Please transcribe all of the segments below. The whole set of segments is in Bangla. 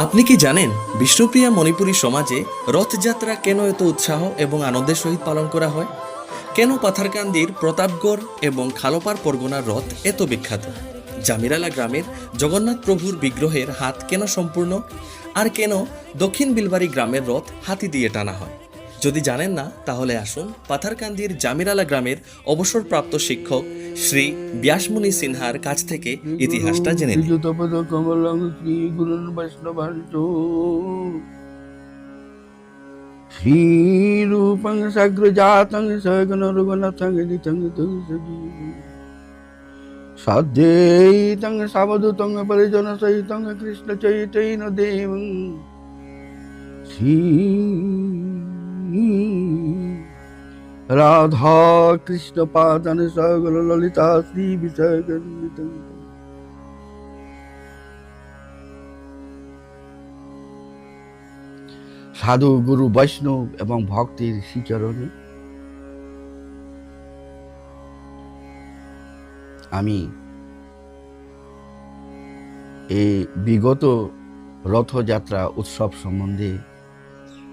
আপনি কি জানেন, বিষ্ণুপ্রিয়া মণিপুরী সমাজে রথযাত্রা কেন এত উৎসাহ এবং আনন্দের সহিত পালন করা হয়? কেন পাথারকান্দির প্রতাপগড় এবং খালোপার পরগনার রথ এত বিখ্যাত? জামিরালা গ্রামের জগন্নাথ প্রভুর বিগ্রহের হাত কেন সম্পূর্ণ? আর কেন দক্ষিণ বিলবাড়ি গ্রামের রথ হাতি দিয়ে টানা হয়? যদি জানেন না, তাহলে আসুন পাথারকান্দির জামিরালা গ্রামের অবসরপ্রাপ্ত শিক্ষক শ্রী ব্যাসমুনি সিনহার কাছ থেকে ইতিহাসটা জেনে বৈষ্ণবাঞ্চ শ্রীরূপং সগ্রজাতং সগণ রঘুনাথং নিতং রাধা কৃষ্ণ পাদন সগণ ললিতা শ্রী বিষয় সাধু গুরু বৈষ্ণব এবং ভক্তির শ্রীচরণে আমি এই বিগত রথযাত্রা উৎসব সম্বন্ধে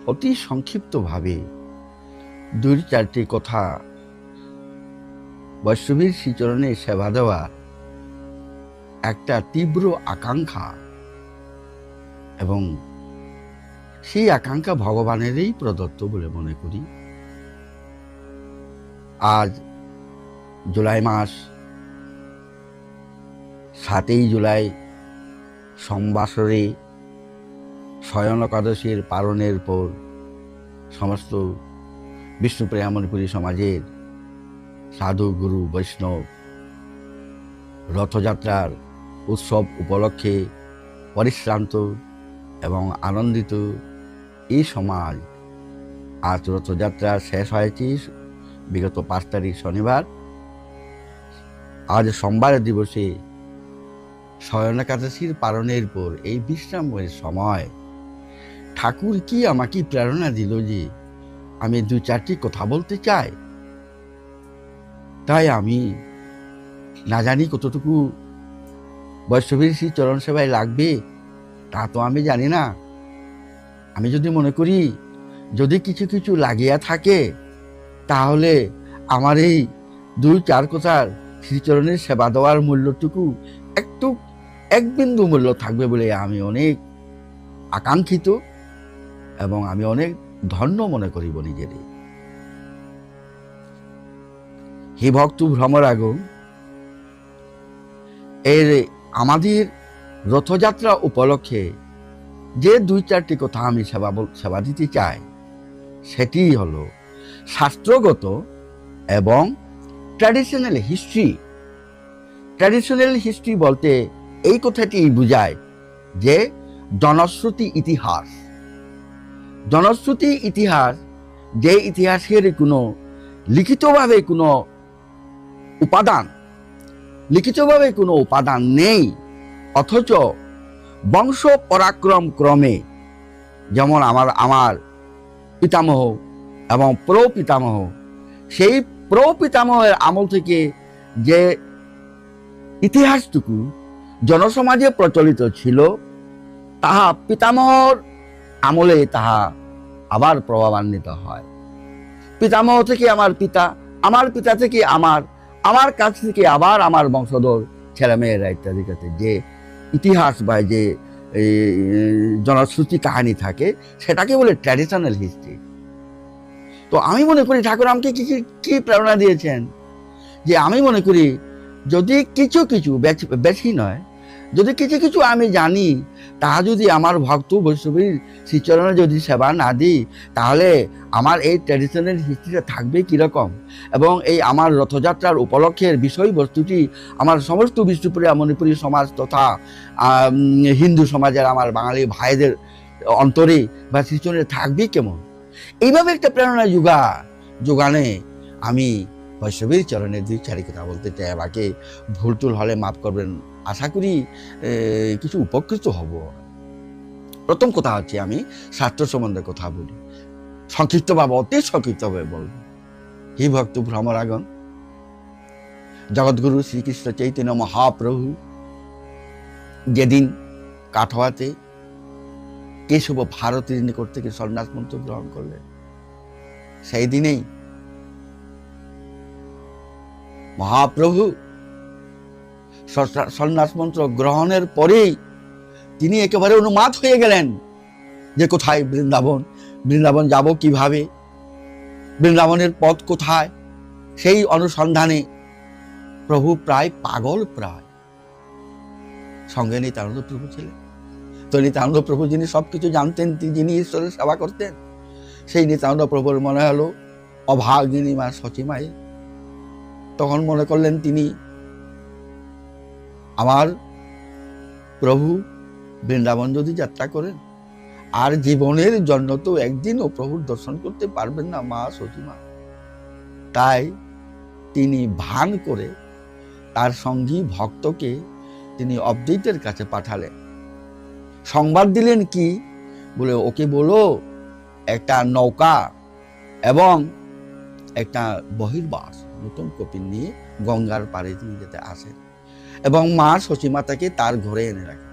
অতি সংক্ষিপ্তভাবে দুই চারটি কথা বৈষ্ণবীর শ্রীচরণে সেবা দেওয়া একটা তীব্র আকাঙ্ক্ষা এবং সেই আকাঙ্ক্ষা ভগবানেরই প্রদত্ত বলে মনে করি। আজ জুলাই মাস, সাতই জুলাই সম্বাসরে শয়ন একাদশীর পালনের পর সমস্ত বিষ্ণুপ্রিয়া মণিপুরী সমাজের সাধু, গুরু, বৈষ্ণব রথযাত্রার উৎসব উপলক্ষে পরিশ্রান্ত এবং আনন্দিত এই সমাজ আজ রথযাত্রা শেষ হয়েছে। বিগত পাঁচ তারিখ শনিবার। আজ সোমবার দিবসে শয়ন একাদশীর পালনের পর এই বিশ্রামের সময় ঠাকুর কি আমাকে প্রেরণা দিল যে আমি দু চারটি কথা বলতে চাই? তাই আমি না জানি কতটুকু বৈষ্ণবীর শ্রী চরণ সেবায় লাগবে, তা তো আমি জানি না। আমি যদি মনে করি, যদি কিছু কিছু লাগিয়া থাকে, তাহলে আমার এই দুই চার কথার শ্রীচরণের সেবা দেওয়ার মূল্যটুকু একটু, এক বিন্দু মূল্য থাকবে বলে আমি অনেক আকাঙ্ক্ষিত। এবং আমি অনেক ধন্য মনে করিব নিজেরে হে ভক্ত ভ্রমরাগ এর আমাদের রথযাত্রা উপলক্ষে যে দুই চারটি কথা আমি সেবা সেবা দিতে চাই, সেটি হল শাস্ত্রগত এবং ট্র্যাডিশনাল হিস্ট্রি ট্র্যাডিশনাল হিস্ট্রি বলতে এই কথাটি বোঝায় যে জনশ্রুতি ইতিহাস। জনশ্রুতি ইতিহাস যে ইতিহাসের কোনো লিখিতভাবে কোনো উপাদান, লিখিতভাবে কোনো উপাদান নেই, অথচ বংশ পরাক্রম ক্রমে, যেমন আমার আমার পিতামহ এবং প্র পিতামহ সেই প্র পিতামহের আমল থেকে যে ইতিহাসটুকু জনসমাজে প্রচলিত ছিল, তাহা পিতামহর আমলে তাহা আবার প্রভাবান্বিত হয়। পিতামহ থেকে আমার পিতা আমার পিতা থেকে আমার আমার কাছ থেকে আবার আমার বংশধর ছেলেমেয়েরা ইত্যাদি কাছে যে ইতিহাস বা যে জনশ্রুতি কাহিনী থাকে, সেটাকে বলে ট্র্যাডিশনাল হিস্ট্রি তো আমি মনে করি ঠাকুর আমাকে কি, কি- প্রেরণা দিয়েছেন? যে আমি মনে করি যদি কিছু কিছু বেশি নয় যদি কিছু কিছু আমি জানি, তাহা যদি আমার ভক্ত বৈষ্ণবীর শ্রীচরণে যদি সেবা না দিই, তাহলে আমার এই ট্র্যাডিশনাল হিস্ট্রিটা থাকবে কীরকম? এবং এই আমার রথযাত্রার উপলক্ষের বিষয়বস্তুটি আমার সমস্ত বিষ্ণুপুরিয়া মণিপুরী সমাজ তথা হিন্দু সমাজের আমার বাঙালি ভাইদের অন্তরে বা শ্রীচরণে থাকবে কেমন? এইভাবে একটা প্রেরণা যোগা, যোগানে আমি বৈষ্ণবীর চরণে দুই চারি কথা বলতে চাই, আমাকে ভুল টুল হলে মাফ করবেন। আশা করি কিছু উপকৃত হব। প্রথম কথা হচ্ছে আমি শাস্ত্র সম্বন্ধে কথা বলি। সংক্ষিপ্তভাবে অতি সংক্ষিপ্তভাবে বলব। হি ভক্ত ভ্রমরাগণ জগৎগুরু শ্রীকৃষ্ণ চৈতন্য মহাপ্রভু, যেদিন কাঠোয়াতে কেশব ভারতীর নিকট থেকে সন্ন্যাস মন্ত্র গ্রহণ করলেন, সেই দিনেই মহাপ্রভু সন্ন্যাস- মন্ত্র গ্রহণের পরেই তিনি একেবারে অনুমাত হয়ে গেলেন। যে কোথায় বৃন্দাবন? বৃন্দাবন যাব কীভাবে? বৃন্দাবনের পথ কোথায়? সেই অনুসন্ধানে প্রভু প্রায় পাগল প্রায়। সঙ্গে নিতানন্দ প্রভু ছিলেন। তো নিতানন্দ প্রভু যিনি সব কিছু জানতেন যিনি ঈশ্বরের সেবা করতেন, সেই নিতানন্দ প্রভুর মনে হলো অভাগিনী মা সচিমাই তখন মনে করলেন তিনি আমার প্রভু বৃন্দাবন যদি যাত্রা করেন, আর জীবনের জন্য তো একদিনও প্রভুর দর্শন করতে পারবেন না মা সচিমা তাই তিনি ভান করে তার সঙ্গী ভক্তকে তিনি অবদৈতের কাছে পাঠালেন। সংবাদ দিলেন কি? বলে, ওকে বলো, একটা নৌকা এবং একটা বহির্বাস নতুন কপিন নিয়ে গঙ্গার পাড়ে তিনি যেতে আসেন। এবং মা সচিমাতাকে তার ঘরে এনে রাখেন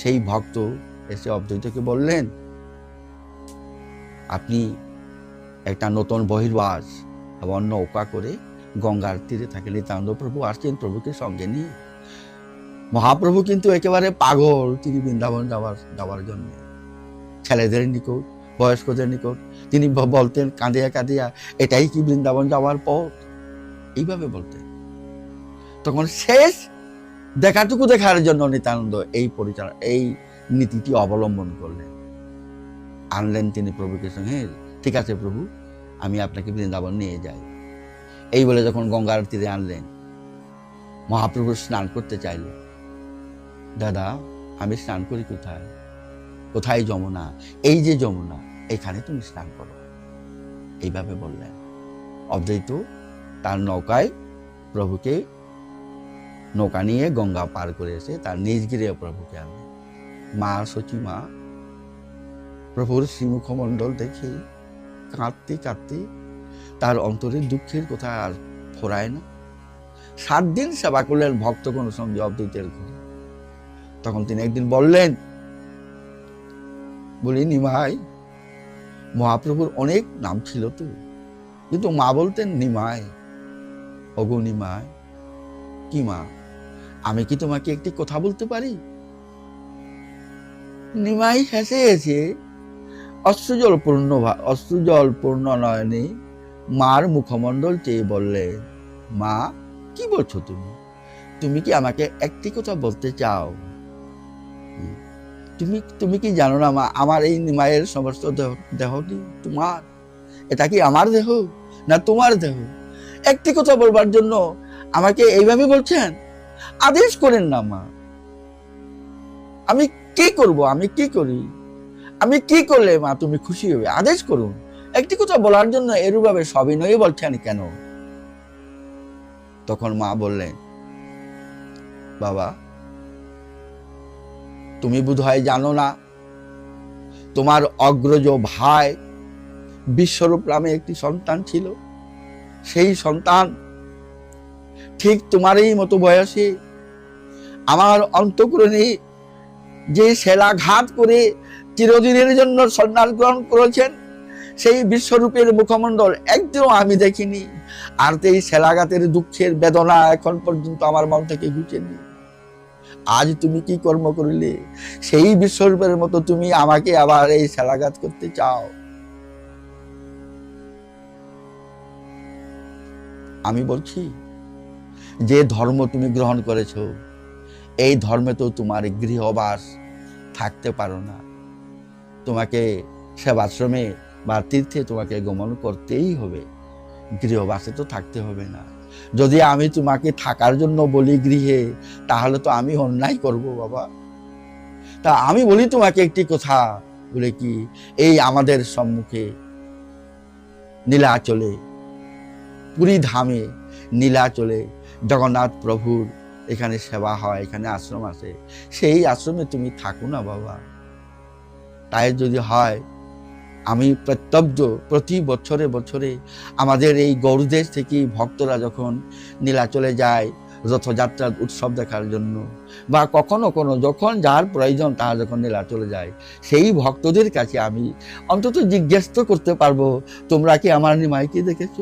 সেই ভক্ত এসে অদ্বৈতকে বললেন, আপনি একটা নতুন বহির্বাস এবং নৌকা করে গঙ্গার তীরে থাকেন নিত্যানন্দ প্রভু আসছেন প্রভুকে সঙ্গে নিয়ে। মহাপ্রভু কিন্তু একেবারে পাগল তিনি বৃন্দাবন যাওয়ার যাওয়ার জন্য। ছেলেদের নিকট, বয়স্কদের নিকট, তিনি বলতেন, কাঁদিয়া কাঁদিয়া, এটাই কি বৃন্দাবন যাওয়ার পথ? এইভাবে বলতেন। তখন শেষ দেখাটুকু দেখার জন্য নিতানন্দ এই পরিচালনা এই নীতিটি অবলম্বন করলেন। আনলেন তিনি প্রভুকে সঙ্গে, ঠিক আছে প্রভু, আমি আপনাকে বৃন্দাবন নিয়ে যাই। এই বলে যখন গঙ্গার তীরে আনলেন, মহাপ্রভু স্নান করতে চাইল দাদা, আমি স্নান করি কোথায়? কোথায় যমুনা? এই যে যমুনা, এখানে তুমি স্নান করো। এইভাবে বললেন। অদ্বৈত তার নৌকায় প্রভুকে নৌকা নিয়ে গঙ্গা পার করে এসে তার নিজ গিরে প্রভুকে আনলেন মা সচি মা, প্রভুর শ্রীমুখমণ্ডল দেখে কাঁদতে কাঁদতে তার অন্তরে দুঃখের কথা আর ফোরায় না। সাত দিন সেবা করলেন, ভক্তগণ সঙ্গে অদ্বৈতের ঘরে। তখন তিনি একদিন বললেন, বলি নিমাই মহাপ্রভুর অনেক নাম ছিল তো, কিন্তু মা বলতেন নিমাই অগো নিমাই কি মা? আমি কি তোমাকে একটি কথা বলতে পারি? নিমাই হেসে হেসে অশ্রুজল পূর্ণ অশ্রুজল পূর্ণ নয়নে মার মুখমণ্ডল চেয়ে বললে, মা, কি বলছো তুমি? তুমি কি আমাকে একটি কথা বলতে চাও? তুমি তুমি কি জানো না, মা, আমার এই নিমাইয়ের সমস্ত দেহ, দেহটি তোমার? এটা কি আমার দেহ না তোমার দেহ? একটি কথা বলবার জন্য আমাকে এইভাবে বলছেন? আদেশ করেন না মা। আমি কি করব? আমি কি করি? আমি কি করলে মা তুমি খুশি হবে? আদেশ করুন। একটি কথা বলার জন্য এরূপভাবে সবিনয়ে বলছেন কেন? তখন মা বললেন, বাবা, তুমি বোধহয় জানো না, তোমার অগ্রজ ভাই বিশ্বরূপ নামে একটি সন্তান ছিল। সেই সন্তান ঠিক তোমারই মতো বয়সে। আমার অন্তঃকরণে যে সেলাঘাত করে চিরদিনের জন্য সন্ন্যাস গ্রহণ করেছেন, সেই বিশ্বরূপের মুখমণ্ডল একদিনও আমি দেখিনি। আর এই সেলাঘাতের দুঃখের বেদনা এখন পর্যন্ত আমার মন থেকে ঘুচেনি। আজ তুমি কি কর্ম করিলে? সেই বিশ্বরূপের মতো তুমি আমাকে আবার এই সেলাঘাত করতে চাও। আমি বলছি যে ধর্ম তুমি গ্রহণ করেছ, এই ধর্মে তো তোমার গৃহবাস থাকতে পারো না। তোমাকে সেবাশ্রমে বা তীর্থে তোমাকে গমন করতেই হবে। গৃহবাসে তো থাকতে হবে না। যদি আমি তোমাকে থাকার জন্য বলি গৃহে, তাহলে তো আমি অন্যায় করব বাবা। তা আমি বলি তোমাকে একটি কথা, বলে কি, এই আমাদের সম্মুখে নীলাচলে, পুরী ধামে নীলাচলে জগন্নাথ প্রভুর এখানে সেবা হয়, এখানে আশ্রম আছে। সেই আশ্রমে তুমি থাকো না বাবা। তাই যদি হয়, আমি প্রত্যব্য প্রতি বছরে বছরে আমাদের এই গৌরদেশ থেকে ভক্তরা যখন নীলাচলে যায় রথযাত্রার উৎসব দেখার জন্য, বা কখনো কোনো যখন যার প্রয়োজন তার যখন নীলা চলে যায়, সেই ভক্তদের কাছে আমি অন্তত জিজ্ঞেস করতে পারব, তোমরা কি আমার নিমাইকে দেখেছ?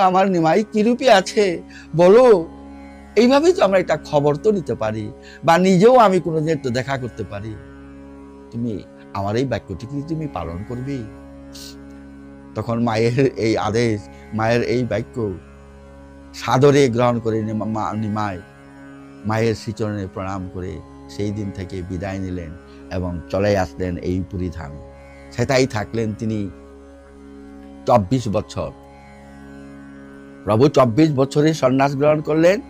আমার নিমাই কিরূপে আছে? বলো। এইভাবেই তো আমরা একটা খবর তো নিতে পারি, বা নিজেও আমি কোনোদিন একটু দেখা করতে পারি। তুমি আমার এই বাক্যটি কি তুমি পালন করবে? তখন মায়ের এই আদেশ, মায়ের এই বাক্য সাদরে গ্রহণ করে নিমা- মা, নিমাই মায়ের শ্রীচরণে প্রণাম করে সেই দিন থেকে বিদায় নিলেন এবং চলে আসলেন এই পুরী সেটাই থাকলেন তিনি চব্বিশ বছর। প্রভু চব্বিশ বছরে সন্ন্যাস গ্রহণ করলেন।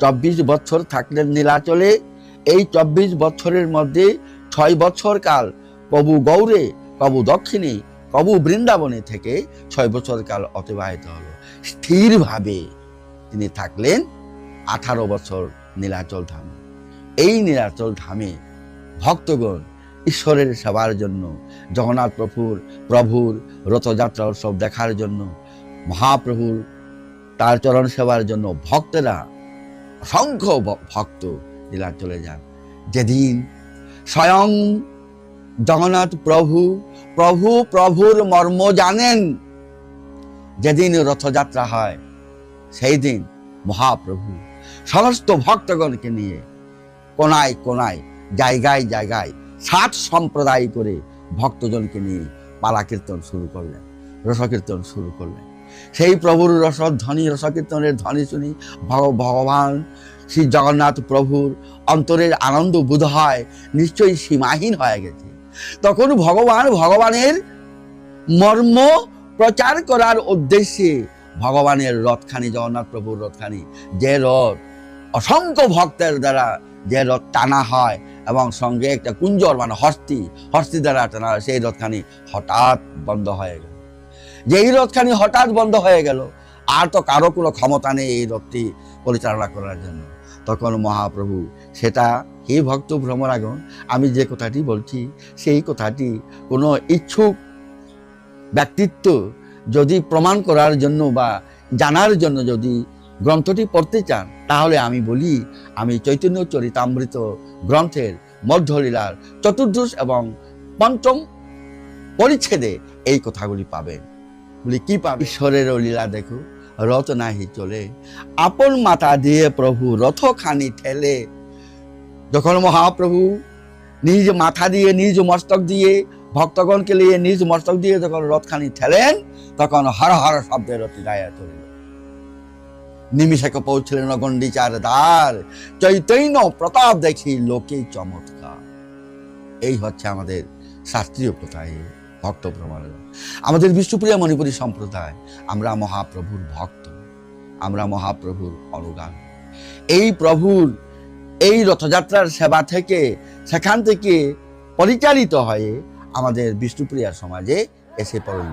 চব্বিশ বছর থাকলেন নীলাচলে। এই চব্বিশ বছরের মধ্যে ছয় বছর কাল কবু গৌরে প্রভু দক্ষিণে, প্রভু বৃন্দাবনে থেকে ছয় বছর কাল অতিবাহিত হলো। স্থিরভাবে তিনি থাকলেন আঠারো বছর নীলাচল ধামে। এই নীলাচল ধামে ভক্তগণ ঈশ্বরের সেবার জন্য, জগন্নাথ প্রভুর প্রভুর রথযাত্রা উৎসব দেখার জন্য, মহাপ্রভুর তার চরণ সেবার জন্য ভক্তেরা, অসংখ্য ভক্ত নীলাচলে যান। যেদিন স্বয়ং জগন্নাথ প্রভু প্রভু প্রভুর মর্ম জানেন, যেদিন রথযাত্রা হয়, সেই দিন মহাপ্রভু সমস্ত ভক্তগণকে নিয়ে কোনায় কোনায়, জায়গায় জায়গায় সাত সম্প্রদায় করে ভক্তজনকে নিয়ে পালা কীর্তন শুরু করলেন, রসকীর্তন শুরু করলেন। সেই প্রভুর রসধ্বনি রসকীর্তনের ধ্বনি শুনি, ভগ- ভগবান, শ্রী জগন্নাথ প্রভুর অন্তরের আনন্দ বোধ হয়, নিশ্চয়ই সীমাহীন হয়ে গেছে। তখন ভগবান ভগবানের মর্ম প্রচার করার উদ্দেশ্যে ভগবানের রথখানি, জগন্নাথ প্রভুর রথখানি, যে রথ অসংখ্য ভক্তের দ্বারা, যে রথ টানা হয় এবং সঙ্গে একটা কুঞ্জর মানে হস্তি হস্তি দ্বারা টানা সেই রথখানি হঠাৎ বন্ধ হয়ে গেল। যেই রথখানি হঠাৎ বন্ধ হয়ে গেল, আর তো কারও কোনো ক্ষমতা নেই এই রথটি পরিচালনা করার জন্য। তখন মহাপ্রভু, সেটা হে ভক্ত ভ্রমরাগণ, আমি যে কথাটি বলছি, সেই কথাটি কোনো ইচ্ছুক ব্যক্তিত্ব যদি প্রমাণ করার জন্য বা জানার জন্য যদি গ্রন্থটি পড়তে চান, তাহলে আমি বলি, আমি চৈতন্য চরিতামৃত গ্রন্থের মধ্যলীলার চতুর্দশ এবং পঞ্চম পরিচ্ছেদে এই কথাগুলি পাবেন। বলি কি পাবে? ঈশ্বরের লীলা দেখো রথ নাহি চলে আপন মাথা দিয়ে প্রভু রথখানি ঠেলে। যখন মহাপ্রভু নিজ মাথা দিয়ে, নিজ মস্তক দিয়ে ভক্তগণকে নিয়ে নিজ মস্তক দিয়ে যখন রথখানি ঠেলেন, তখন হর হর শব্দে রথি গায়ে চলিল নিমিষেকে পৌঁছলেন গণ্ডিচার দ্বার চৈতন্য প্রতাপ দেখি লোকে চমৎকার এই হচ্ছে আমাদের শাস্ত্রীয় প্রথায়। ভক্ত প্রমাণ আমাদের বিষ্ণুপ্রিয়া মণিপুরী সম্প্রদায়, আমরা মহাপ্রভুর ভক্ত, আমরা মহাপ্রভুর অনুগান এই প্রভুর এই রথযাত্রার সেবা থেকে, সেখান থেকে পরিচালিত হয়ে আমাদের বিষ্ণুপ্রিয়া সমাজে এসে পড়ল।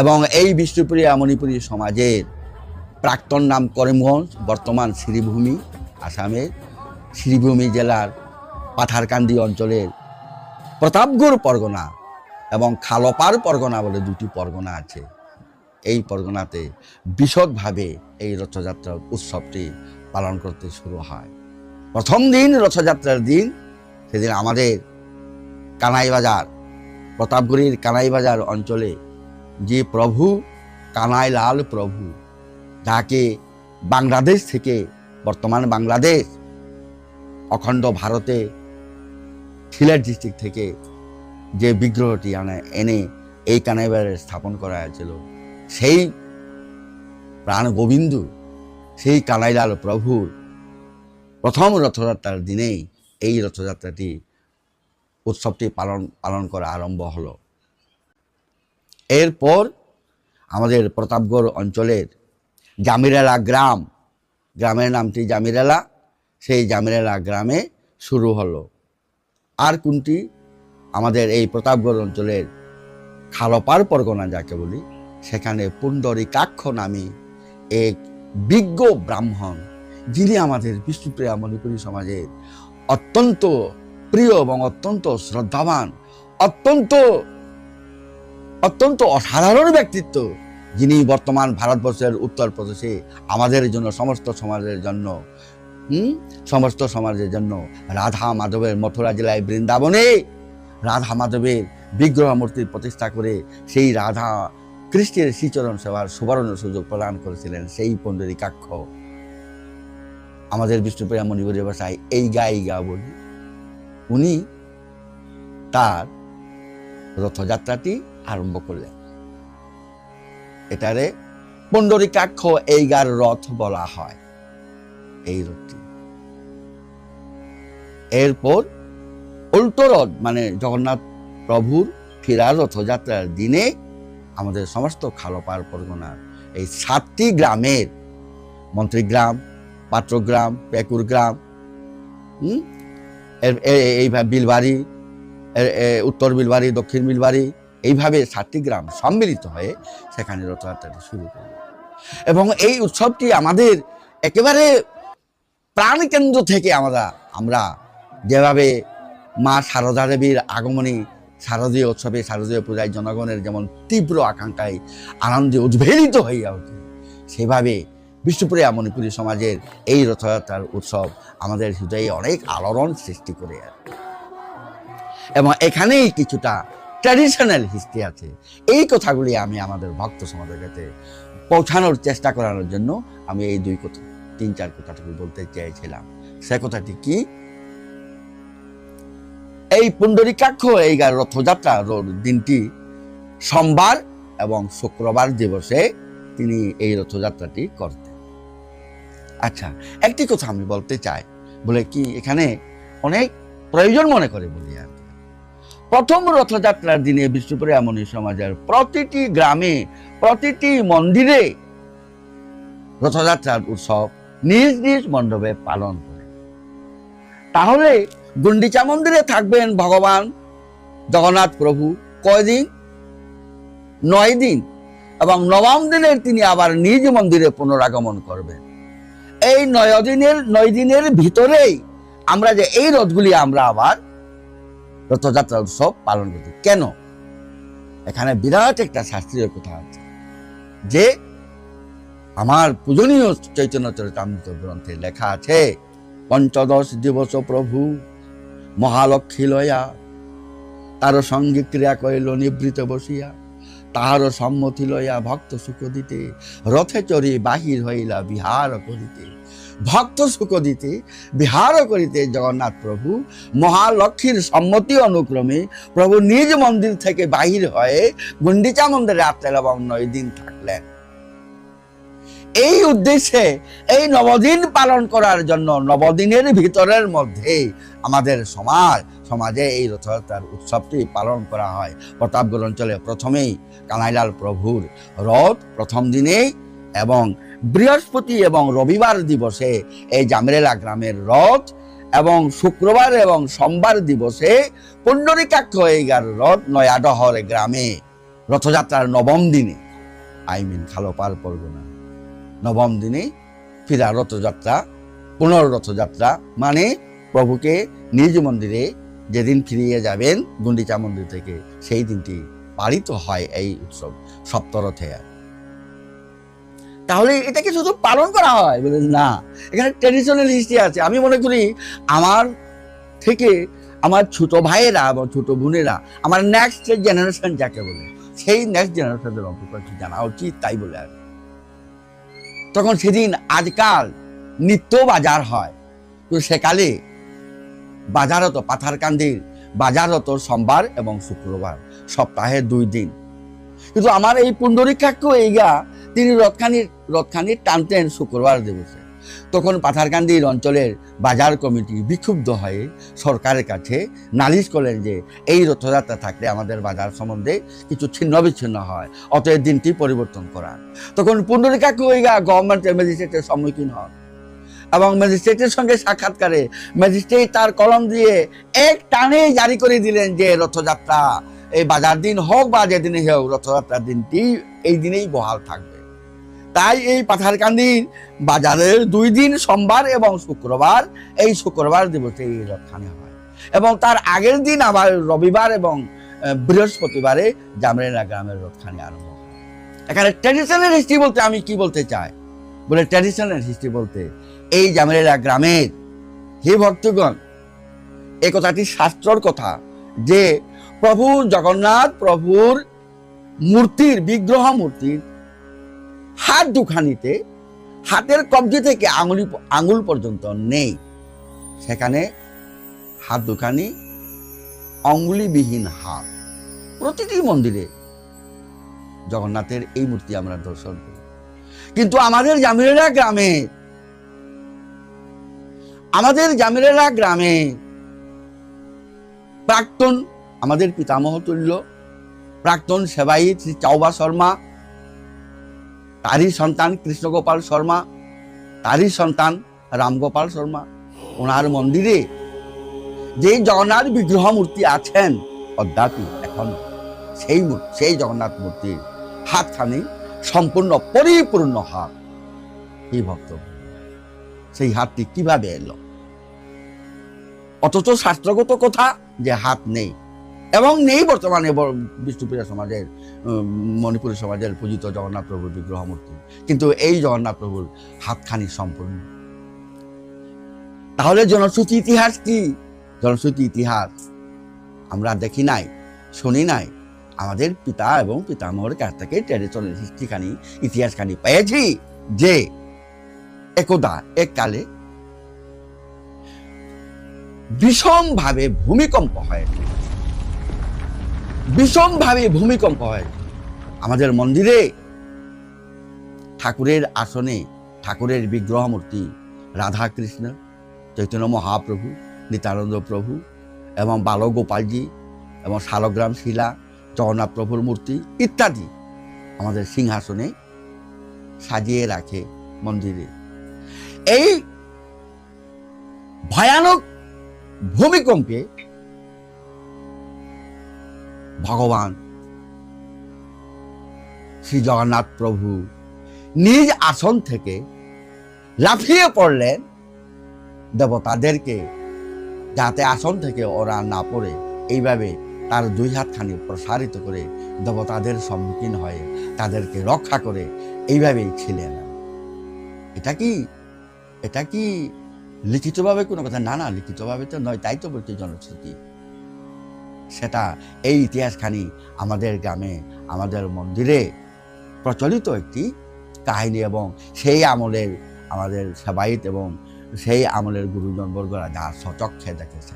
এবং এই বিষ্ণুপ্রিয়া মণিপুরী সমাজের প্রাক্তন নাম করিমগঞ্জ, বর্তমান শ্রীভূমি, আসামের শ্রীভূমি জেলার পাথারকান্দি অঞ্চলের প্রতাপগড় পরগনা এবং খালপার পরগনা বলে দুটি পরগনা আছে। এই পরগনাতে বিশদভাবে এই রথযাত্রার উৎসবটি পালন করতে শুরু হয়। প্রথম দিন রথযাত্রার দিন সেদিন আমাদের কানাইবাজার, প্রতাপগড়ির কানাইবাজার অঞ্চলে যে প্রভু, কানাইলাল প্রভু, যাকে বাংলাদেশ থেকে, বর্তমান বাংলাদেশ, অখণ্ড ভারতে সিলেট ডিস্ট্রিক্ট থেকে যে বিগ্রহটি আনে, এনে এই কানাইবাজারে স্থাপন করা হয়েছিল। সেই প্রাণ গোবিন্দ, সেই কানাইলাল প্রভুর প্রথম রথযাত্রার দিনেই এই রথযাত্রাটি, উৎসবটি পালন পালন করা আরম্ভ হলো। এরপর আমাদের প্রতাপগড় অঞ্চলের জামিরালা গ্রাম, গ্রামের নামটি জামিরালা, সেই জামিরালা গ্রামে শুরু হলো। আর কোনটি? আমাদের এই প্রতাপগড় অঞ্চলের খালপার পরগনা যাকে বলি, সেখানে পুণ্ডরিকাক্ষ নামে এক বিজ্ঞ ব্রাহ্মণ, যিনি আমাদের বিষ্ণুপ্রিয়া মণিপুরী সমাজের অত্যন্ত প্রিয় এবং অত্যন্ত শ্রদ্ধাবান, অত্যন্ত অত্যন্ত অসাধারণ ব্যক্তিত্ব, যিনি বর্তমান ভারতবর্ষের উত্তরপ্রদেশে আমাদের জন্য, সমস্ত সমাজের জন্য হুম? সমস্ত সমাজের জন্য রাধা মাধবের মথুরা জেলায় বৃন্দাবনে রাধা মাধবের বিগ্রহ মূর্তির প্রতিষ্ঠা করে সেই রাধা কৃষ্ণের শ্রীচরণ সেবার সুবর্ণ সুযোগ প্রদান করেছিলেন সেই পণ্ডরীকাক্ষ আমাদের বিষ্ণুপ্রিয়া মণিপুরের ভাষায় এই গা এই গা বলি। উনি তার রথযাত্রাটি আরম্ভ করলেন। এটারে পণ্ডরীকাক্ষ এই গার রথ বলা হয়। এই রথটি এরপর উল্টো রথ মানে জগন্নাথ প্রভুর ফেরার রথযাত্রার দিনে আমাদের সমস্ত খালপার পরগনার এই সাতটি গ্রামের মন্ত্রীগ্রাম, পাত্রগ্রাম পেকুর গ্রাম এইভাবে বিলবাড়ি উত্তর বিলবাড়ি, দক্ষিণ বিলবাড়ি, এইভাবে সাতটি গ্রাম সম্মিলিত হয়ে সেখানে রথযাত্রাটি শুরু করল। এবং এই উৎসবটি আমাদের একেবারে প্রাণকেন্দ্র থেকে আমরা আমরা যেভাবে মা সারদা দেবীর আগমনে, শারদীয় উৎসবে শারদীয় পূজায় জনগণের যেমন তীব্র আকাঙ্ক্ষায় আনন্দে উদ্বেলিত হইয়া ওঠে, সেভাবে বিষ্ণুপুরিয়া মণিপুরী সমাজের এই রথযাত্রার উৎসব আমাদের হৃদয়ে অনেক আলোড়ন সৃষ্টি করে এবং এখানেই কিছুটা ট্র্যাডিশনাল হিস্ট্রি আছে। এই কথাগুলি আমি আমাদের ভক্ত সমাজের কাছে পৌঁছানোর চেষ্টা করানোর জন্য আমি এই দুই কথা তিন চার কথাটুকু বলতে চেয়েছিলাম। সে কথাটি কি? এই পুণ্ডরিকাক্ষ, এই রথযাত্রা দিনটি সোমবার এবং শুক্রবার দিবসে তিনি এই রথযাত্রাটি করতেন। আচ্ছা একটি কথা আমি বলতে চাই, বলে কি এখানে অনেক প্রয়োজন মনে করে বলি আর প্রথম রথযাত্রার দিনে বিষ্ণুপুরে এমনই সমাজের প্রতিটি গ্রামে, প্রতিটি মন্দিরে রথযাত্রার উৎসব নিজ নিজ মণ্ডপে পালন করে। তাহলে গুন্ডিচা মন্দিরে থাকবেন ভগবান জগন্নাথ প্রভু কয়দিন? নয় দিন। এবং নবম দিনের তিনি আবার নিজ মন্দিরে পুনরাগমন করবেন। এই নয় দিনের নয় দিনের ভিতরেই আমরা যে এই রথগুলি আমরা আবার রথযাত্রা উৎসব পালন করতে কেন? এখানে বিরাট একটা শাস্ত্রীয় কথা আছে যে আমার পূজনীয় চৈতন্য চরিতামৃত গ্রন্থে লেখা আছে, পঞ্চদশ দিবস প্রভু, মহালক্ষ্মী লয়া, তার সঙ্গে ক্রিয়া করিল নিবৃত বসিয়া, তাহার সম্মতি লয়া ভক্ত সুখ দিতে, রথে চড়ি বাহির হইলা বিহার করিতে। ভক্ত সুখ দিতে, বিহার করিতে জগন্নাথ প্রভু, মহালক্ষ্মীর সম্মতি অনুক্রমে প্রভু নিজ মন্দির থেকে বাহির হয়ে গুন্ডিচা মন্দিরে আসলেন এবং নয় দিন থাকলেন। এই উদ্দেশ্যে এই নবদিন পালন করার জন্য, নবদিনের ভিতরের মধ্যে আমাদের সমাজ, সমাজে এই রথযাত্রার উৎসবটি পালন করা হয়। প্রতাপগড় অঞ্চলে প্রথমেই কানাইলাল প্রভুর রথ প্রথম দিনেই এবং বৃহস্পতি এবং রবিবার দিবসে এই জামরেলা গ্রামের রথ এবং শুক্রবার এবং সোমবার দিবসে পুণ্ডরিকাক্ষ এইগার রথ নয়াডহর গ্রামে রথযাত্রার নবম দিনে। আই মিন খালোপার পরগনা নবম দিনে ফিরা রথযাত্রা, পুনর রথযাত্রা মানে প্রভুকে নিজ মন্দিরে যেদিন ফিরিয়ে যাবেন গুন্ডিচা মন্দির থেকে, সেই দিনটি পালিত হয় এই উৎসব সপ্তরথে তাহলে এটাকে শুধু পালন করা হয় বলে না, এখানে ট্রেডিশনাল হিস্ট্রি আছে আমি মনে করি আমার থেকে আমার ছোট ভাইয়েরা বা ছোট বোনেরা, আমার নেক্সট জেনারেশন যাকে বলে, সেই নেক্সট জেনারেশনের কি জানা উচিত, তাই বলে আর। তখন সেদিন আজকাল নিত্য বাজার হয়। তো সেকালে বাজার হতো পাথারকান্দির বাজার হতো সোমবার এবং শুক্রবার, সপ্তাহে দুই দিন। কিন্তু আমার এই পুণ্ডরীক্ষাক্ষ এইগা, তিনি রথখানির রথখানি টানতেন শুক্রবার দিবসে। তখন পাথারকান্দির অঞ্চলের বাজার কমিটি বিক্ষুব্ধ হয়ে সরকারের কাছে নালিশ করলেন যে, এই রথযাত্রা থাকলে আমাদের বাজার সম্বন্ধে কিছু ছিন্ন বিচ্ছিন্ন হয়, অতএব দিনটি পরিবর্তন করা তখন পুণ্ডরীকাক্ষ ওইগা গভর্নমেন্টের ম্যাজিস্ট্রেটের সম্মুখীন হন এবং ম্যাজিস্ট্রেটের সঙ্গে সাক্ষাৎকারে ম্যাজিস্ট্রেট তার কলম দিয়ে এক টানে জারি করে দিলেন যে, রথযাত্রা, এই বাজার দিন হোক বা যেদিনে হোক রথযাত্রার দিনটি এই দিনেই বহাল থাকবে। তাই এই পাথারকান্দির বাজারের দুই দিন সোমবার এবং শুক্রবার, এই শুক্রবার দিবসে এই রথখানি হয়। এবং তার আগের দিন আবার রবিবার এবং বৃহস্পতিবারে জামরেনা গ্রামের রথখানি আরম্ভ হয়। এখানে ট্র্যাডিশনাল হিস্ট্রি বলতে আমি কি বলতে চাই? বলে ট্র্যাডিশনাল হিস্ট্রি বলতে এই জামেলা গ্রামের হে ভক্তগণ, এ কথাটি শাস্ত্রর কথা যে প্রভু জগন্নাথ প্রভুর মূর্তির, বিগ্রহ মূর্তির হাত দুখানিতে, হাতের কবজি থেকে আঙুলি আঙুল পর্যন্ত নেই। সেখানে হাত দুখানি অঙ্গুলিবিহীন হাত। প্রতিটি মন্দিরে জগন্নাথের এই মূর্তি আমরা দর্শন করি। কিন্তু আমাদের জামিরেরা গ্রামে, আমাদের জামিরেরা গ্রামে প্রাক্তন আমাদের পিতামহ তুল্য, প্রাক্তন সেবায়িত শ্রী চাওবা শর্মা তারই সন্তান কৃষ্ণগোপাল শর্মা, তারই সন্তান রামগোপাল শর্মা। ওনার মন্দিরে যে জগন্নাথ বিগ্রহ মূর্তি আছেন, অদ্যাপি এখন সেই সেই জগন্নাথ মূর্তির হাতখানি সম্পূর্ণ পরিপূর্ণ হাত। এই ভক্ত? সেই হাতটি কীভাবে এলো? অথচ শাস্ত্রগত কথা যে হাত নেই। এবং নেই বর্তমানে বিষ্ণুপ্রিয়া সমাজের মণিপুরী সমাজের পূজিত জগন্নাথ প্রভুর বিগ্রহ মূর্তি কিন্তু এই জগন্নাথ প্রভুর হাতখানি সম্পূর্ণ। তাহলে জনশ্রুতি ইতিহাস কি? জনশ্রুতি ইতিহাস আমরা দেখি নাই, শুনি নাই। আমাদের পিতা এবং পিতামহর কাছ থেকে ট্র্যাডিশনাল হিস্ট্রিখানি ইতিহাসখানি পেয়েছি যে একদা, এককালে ভীষণভাবে ভূমিকম্প হয়েছে। ভীষণভাবে ভূমিকম্প হয়। আমাদের মন্দিরে ঠাকুরের আসনে ঠাকুরের বিগ্রহ মূর্তি রাধা কৃষ্ণ চৈতন্য মহাপ্রভু, নিতানন্দ প্রভু এবং বালগোপালজি এবং শালগ্রাম শিলা, জগন্নাথ প্রভুর মূর্তি ইত্যাদি আমাদের সিংহাসনে সাজিয়ে রাখে মন্দিরে। এই ভয়ানক ভূমিকম্পে ভগবান। শ্রী জগন্নাথ প্রভু নিজ আসন থেকে লাফিয়ে পড়লেন দেবতাদেরকে, যাতে আসন থেকে ওরা না পড়ে। এইভাবে তার দুই হাতখানি প্রসারিত করে দেবতাদের সম্মুখীন হয়ে তাদেরকে রক্ষা করে এইভাবেই ছিলেন। এটা কি? এটা কি লিখিতভাবে কোনো কথা? না না, লিখিতভাবে তো নয়, তাই তো বলছি জনশ্রুতি। সেটা এই ইতিহাসখানি আমাদের গ্রামে, আমাদের মন্দিরে প্রচলিত একটি কাহিনী এবং সেই আমলের আমাদের সেবায়িত এবং সেই আমলের গুরুজনবর্গরা যা সচক্ষে দেখেছে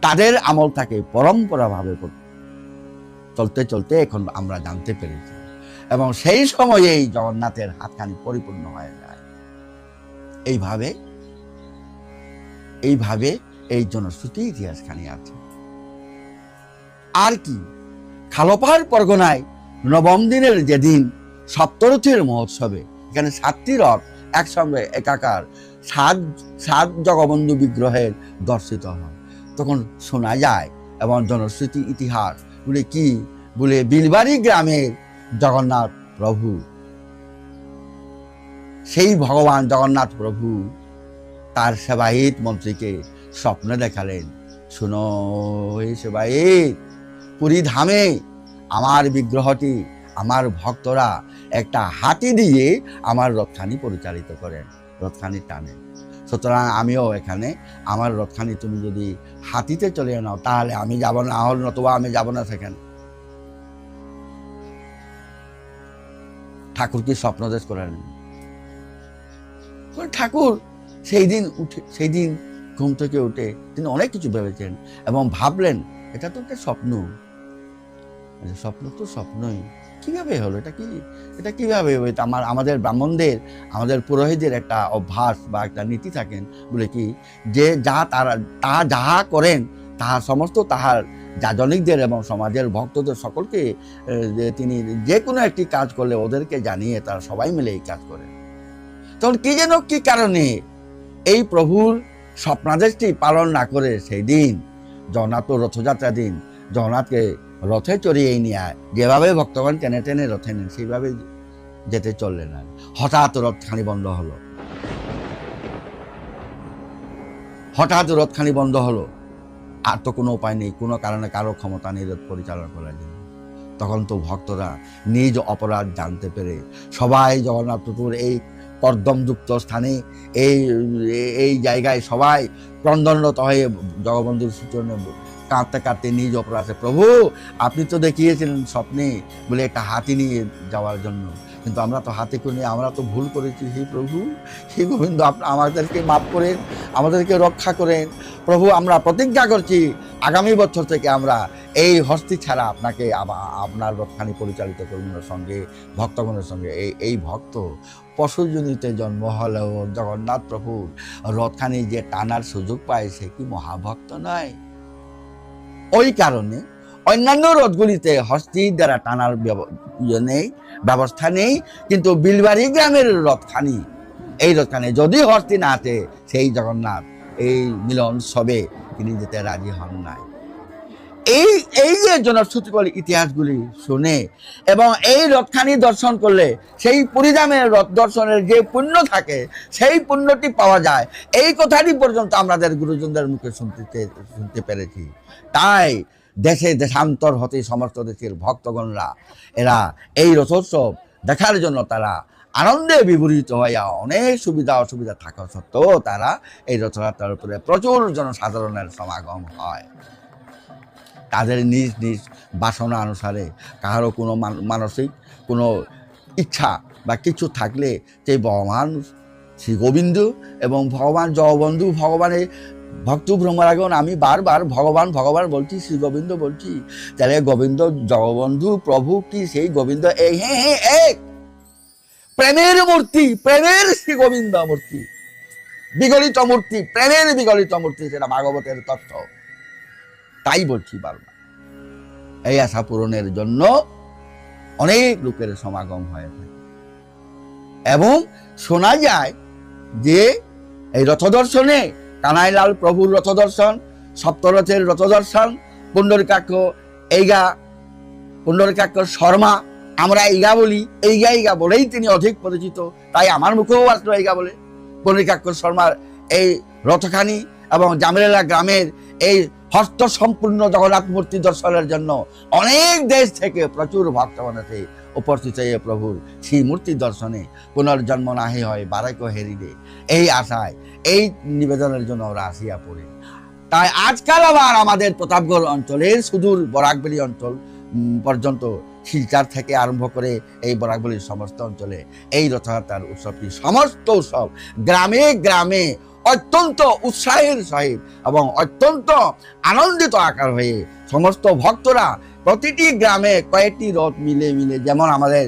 তাদের আমল তাকে পরম্পরাভাবে চলতে চলতে এখন আমরা জানতে পেরেছি এবং সেই সময়েই জগন্নাথের হাতখানি পরিপূর্ণ হয়ে যায়। এইভাবে এইভাবে এই জনশ্রুতি ইতিহাসখানি আছে। আর কি? খালপাহাড় পরগনায় নবম দিনের যেদিন সপ্তরথের মহোৎসবে, এখানে সাতটি রথ একসঙ্গে একাকার সাত সাত জগবন্ধু বিগ্রহের দর্শিত হয়। তখন শোনা যায়, এবং জনশ্রুতি ইতিহাস, বলে কি? বলে বিলবাড়ি গ্রামের জগন্নাথ প্রভু। সেই ভগবান জগন্নাথ প্রভু তার সেবাহিত মন্ত্রীকে স্বপ্নে দেখালেন। শুনো সেবাহিত পুরী ধামে আমার বিগ্রহটি আমার ভক্তরা একটা হাতি দিয়ে আমার রথখানি পরিচালিত করেন রথখানি টানে। সুতরাং আমিও এখানে আমার রথখানি তুমি যদি হাতিতে চলে নাও, তাহলে আমি যাব না হল নতুবা আমি যাব না সেখানে। ঠাকুর কি স্বপ্নদেশ করেন ঠাকুর সেই দিন উঠে, সেই দিন ঘুম থেকে উঠে তিনি অনেক কিছু ভেবেছেন এবং ভাবলেন, এটা তো একটা স্বপ্ন। স্বপ্ন তো স্বপ্নই। কীভাবে হলো? এটা কি, এটা কীভাবে? আমার, আমাদের ব্রাহ্মণদের, আমাদের পুরোহিতদের একটা অভ্যাস বা একটা নীতি থাকেন বলে কি, যে যা তারা, তা যাহা করেন, তাহা সমস্ত তাহার যাজনিকদের এবং সমাজের ভক্তদের সকলকে তিনি যে কোনো একটি কাজ করলে ওদেরকে জানিয়ে তারা সবাই মিলে এই কাজ করেন। তখন কি যেন, কি কারণে এই প্রভুর স্বপ্নাদেশটি পালন না করে সেই দিন, জগন্নাথ রথযাত্রা দিন, জগন্নাথকে রথে চড়িয়ে নিয়ে আয়। যেভাবে ভক্তগণ টেনে টেনে রথে নেন সেইভাবে যেতে চললেন না হঠাৎ রথখানি বন্ধ হলো। হঠাৎ রথখানি বন্ধ হলো। আর তো কোনো উপায় নেই, কোনো কারণে কারও ক্ষমতা নেই রথ পরিচালনা করার জন্য। তখন তো ভক্তরা নিজ অপরাধ জানতে পেরে সবাই জগন্নাথ প্রভুর এই কর্দমযুক্ত স্থানে, এই এই জায়গায় সবাই ক্রন্দনরত হয়ে জগবন্ধুর সূচনে কাঁদতে কাঁদতে নিজ অপরাধে প্রভু, আপনি তো দেখিয়েছিলেন স্বপ্নে বলে একটা হাতি নিয়ে যাওয়ার জন্য। কিন্তু আমরা তো হাতে করে নিয়ে আমরা তো ভুল করেছি। হে প্রভু, হে গোবিন্দ আমাদেরকে মাফ করেন, আমাদেরকে রক্ষা করেন। প্রভু, আমরা প্রতিজ্ঞা করছি, আগামী বছর থেকে আমরা এই হস্তি ছাড়া আপনাকে আপনার রথখানি পরিচালিত করুণের সঙ্গে, ভক্তগণের সঙ্গে, এই এই ভক্ত পশুজনিতে জন্ম হলেও জগন্নাথ প্রভুর রথখানি যে টানার সুযোগ পায়, সে কি মহাভক্ত নয়? ওই কারণে অন্যান্য রথগুলিতে হস্তি দ্বারা টানার ইয়ে নেই, ব্যবস্থা নেই, কিন্তু বিলবাড়ি গ্রামের রথখানি, এই রথখানে যদি হস্তি না আছে সেই জগন্নাথ, এই মিলন সবে তিনি যেতে রাজি হন নাই। এই এই যে জনশ্রুতিকল ইতিহাসগুলি শুনে এবং এই রথখানি দর্শন করলে সেই পুরীধামের রথ দর্শনের যে পুণ্য থাকে, সেই পুণ্যটি পাওয়া যায়। এই কথাটি পর্যন্ত আমাদের গুরুজনদের মুখে শুনতে শুনতে পেরেছি। তাই দেশে দেশান্তর হতে সমস্ত দেশের ভক্তগণরা, এরা এই রথোৎসব দেখার জন্য তারা আনন্দে বিবরিত হইয়া অনেক সুবিধা অসুবিধা থাকা সত্ত্বেও তারা এই রথযাত্রার উপরে প্রচুর জনসাধারণের সমাগম হয়। তাদের নিজ নিজ বাসনা অনুসারে কারও কোনো মান- মানসিক কোনো ইচ্ছা বা কিছু থাকলে সেই ভগবান শ্রী গোবিন্দ এবং ভগবান জগবন্ধু ভগবানের ভক্ত ভ্রমরাগণ আমি বারবার ভগবান ভগবান বলছি, শ্রী গোবিন্দ বলছি, তাহলে গোবিন্দ, জগবন্ধু, প্রভু কি সেই গোবিন্দ? এই হ্যাঁ হ্যাঁ এক প্রেমের মূর্তি, প্রেমের শ্রী গোবিন্দ মূর্তি। বিগলিত মূর্তি, প্রেমের বিগলিত মূর্তি, সেটা ভাগবতের তত্ত্ব। তাই বলছি বারবার। এই আশা পূরণের জন্য অনেক লোকের সমাগম হয়ে থাকে। এবং শোনা যায় যে এই রথদর্শনে কানাইলাল প্রভুর রথদর্শন, সপ্তরথের রথদর্শন, পুণ্ডরিকাক্ষ, এইগা, পুণ্ডরিকাক্ষ শর্মা, আমরা এইগা বলি, এইগা এইগা বলেই তিনি অধিক পরিচিত। তাই আমার মুখেও আসলো এইগা বলে। পুণ্ডরিকাক্ষ শর্মার এই রথখানি এবং জামেলা গ্রামের এই হস্ত সম্পূর্ণ জগন্নাথ মূর্তি দর্শনের জন্য অনেক দেশ থেকে প্রচুর আছে উপস্থিত হয়ে প্রভুর সেই মূর্তি দর্শনে পুনর্জন্ম নাহি হয় বারাক হেরিলে এই আশায়, এই নিবেদনের জন্য ওরা আসিয়া পড়ে। তাই আজকাল আবার আমাদের প্রতাপগড় অঞ্চলের সুদূর বরাকবেলি অঞ্চল পর্যন্ত শিলচার থেকে আরম্ভ করে এই বরাকবেলির সমস্ত অঞ্চলে এই রথযাত্রার উৎসবটি সমস্ত উৎসব গ্রামে গ্রামে অত্যন্ত উৎসাহের সহিত এবং অত্যন্ত আনন্দিত আকার হয়ে সমস্ত ভক্তরা প্রতিটি গ্রামে কয়েকটি রথ মিলে মিলে, যেমন আমাদের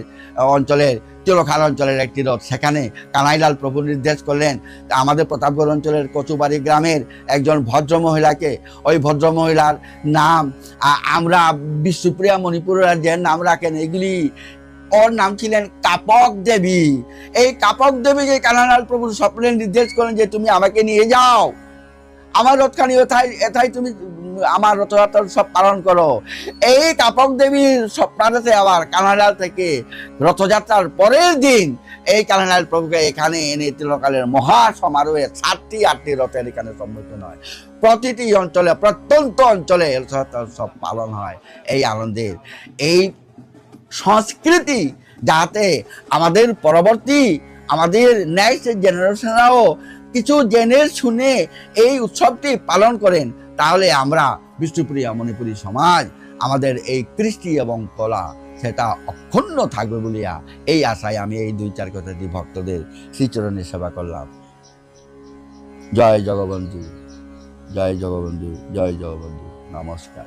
অঞ্চলের তিলখাল অঞ্চলের একটি রথ, সেখানে কানাইলাল প্রভু নির্দেশ করলেন। আমাদের প্রতাপগড় অঞ্চলের কচুবাড়ি গ্রামের একজন ভদ্র মহিলাকে ওই ভদ্র মহিলার নাম আমরা বিশ্বপ্রিয়া মণিপুরের যে নাম রাখেন এগুলি ওর নাম ছিলেন কাপক দেবী। এই কাপক দেবীকে কানাইলাল প্রভু স্বপ্নে নির্দেশ করেন যে তুমি আমাকে নিয়ে যাও। আমার রথখানি এথায় এথায় তুমি, আমার রথযাত্রা সব পালন করো। এই কাপক দেবীর স্বপ্নাদেশে আবার কানাডাল থেকে রথযাত্রার পরের দিন এই কানাডাল প্রভুকে এখানে এনে তিলকালের মহা সমারোহে সাতটি, আটটি রথের এখানে সম্মুখীন হয়। প্রতিটি অঞ্চলে, প্রত্যন্ত অঞ্চলে রথযাত্রা সব পালন হয়। এই আনন্দের, এই সংস্কৃতি যাতে আমাদের পরবর্তী, আমাদের নেক্সট জেনারেশনরাও কিছু জেনে শুনে এই উৎসবটি পালন করেন। তাহলে আমরা বিষ্ণুপ্রিয়া মণিপুরী সমাজ, আমাদের এই কৃষ্টি এবং কলা সেটা অক্ষুণ্ণ থাকবে বলিয়া এই আশায় আমি এই দুই চার কথাটি ভক্তদের শ্রীচরণে সেবা করলাম। জয় জগবন্ধু জয় জগবন্ধু জয় জগবন্ধু। নমস্কার।